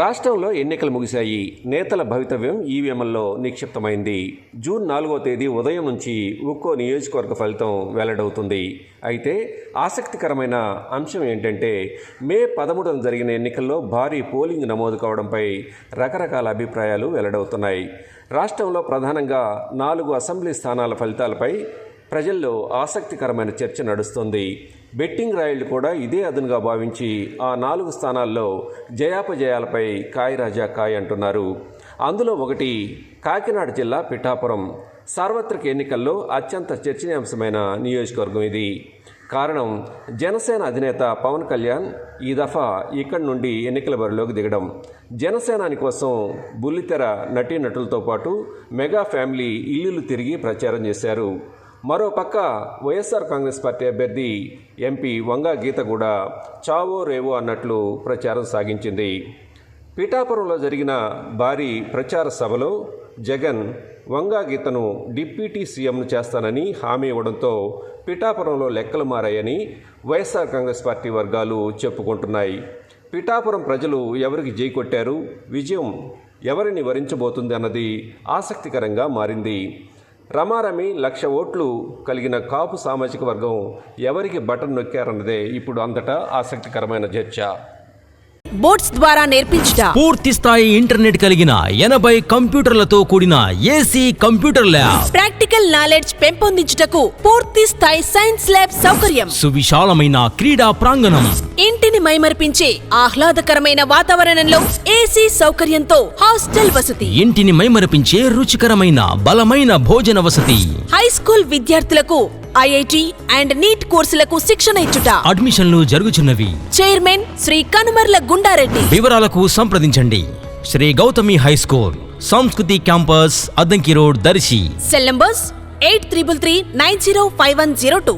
రాష్ట్రంలో ఎన్నికలు ముగిశాయి. నేతల భవితవ్యం ఈవీఎంల్లో నిక్షిప్తమైంది. జూన్ నాలుగో తేదీ ఉదయం నుంచి ఒక్కో నియోజకవర్గ ఫలితం వెల్లడవుతుంది. అయితే ఆసక్తికరమైన అంశం ఏంటంటే మే పదమూడున జరిగిన ఎన్నికల్లో భారీ పోలింగ్ నమోదు కావడంపై రకరకాల అభిప్రాయాలు వెల్లడవుతున్నాయి. రాష్ట్రంలో ప్రధానంగా నాలుగు అసెంబ్లీ స్థానాల ఫలితాలపై ప్రజల్లో ఆసక్తికరమైన చర్చ నడుస్తోంది. బెట్టింగ్ రాయళ్ళు కూడా ఇదే అదునుగా భావించి ఆ నాలుగు స్థానాల్లో జయాపజయాలపై కాయ రాజా కాయ్ అంటున్నారు. అందులో ఒకటి కాకినాడ జిల్లా పిఠాపురం. సార్వత్రిక ఎన్నికల్లో అత్యంత చర్చనీయాంశమైన నియోజకవర్గం ఇది. కారణం జనసేన అధినేత పవన్ కళ్యాణ్ ఈ దఫా ఇక్కడి నుండి ఎన్నికల బరిలోకి దిగడం. జనసేనాని కోసం బుల్లితెర నటీనటులతో పాటు మెగా ఫ్యామిలీ ఇల్లులు తిరిగి ప్రచారం చేశారు. మరోపక్క వైఎస్ఆర్ కాంగ్రెస్ పార్టీ అభ్యర్థి ఎంపీ వంగా గీత కూడా చావో రేవో అన్నట్లు ప్రచారం సాగించింది. పిఠాపురంలో జరిగిన భారీ ప్రచార సభలో జగన్ వంగా గీతను డిప్యూటీ సీఎంను చేస్తానని హామీ ఇవ్వడంతో పిఠాపురంలో లెక్కలు మారాయని వైఎస్ఆర్ కాంగ్రెస్ పార్టీ వర్గాలు చెప్పుకుంటున్నాయి. పిఠాపురం ప్రజలు ఎవరికి జై కొట్టారు? విజయం ఎవరిని వరించబోతుంది అన్నది ఆసక్తికరంగా మారింది. రమారమి లక్ష ఓట్లు కలిగిన కాపు సామాజిక వర్గం ఎవరికి బటన్ నొక్కారన్నదే ఇప్పుడు అంతటా ఆసక్తికరమైన చర్చ. బోర్డ్స్ ద్వారా నేర్పించుట. పూర్తి స్థాయి ఇంటర్నెట్ కలిగిన ఎనభై కంప్యూటర్లతో కూడిన AC computer lab. Practical knowledge పెంపొందించుటకు పూర్తి స్థాయి సైన్స్ ల్యాబ్ సౌకర్యం. సువిశాలమైన క్రీడా ప్రాంగణం. ఇంటిని మైమర్పించే ఆహ్లాదకరమైన వాతావరణంలో ఏసీ సౌకర్యంతో హాస్టల్ వసతి. ఇంటిని మైమరపించే రుచికరమైన బలమైన భోజన వసతి. హై స్కూల్ విద్యార్థులకు ఐఐటి అండ్ నీట్ కోర్సులకు శిక్షణ ఇచ్చుట. అడ్మిషన్లు జరుగుచున్నవి. చైర్మన్ శ్రీ కనుమర్ల గుండారెడ్డి. వివరాలకు సంప్రదించండి. Shri Gautami high school Sanskriti campus Addanki road Darsi. Cell numbers eight triple three nine zero five one zero two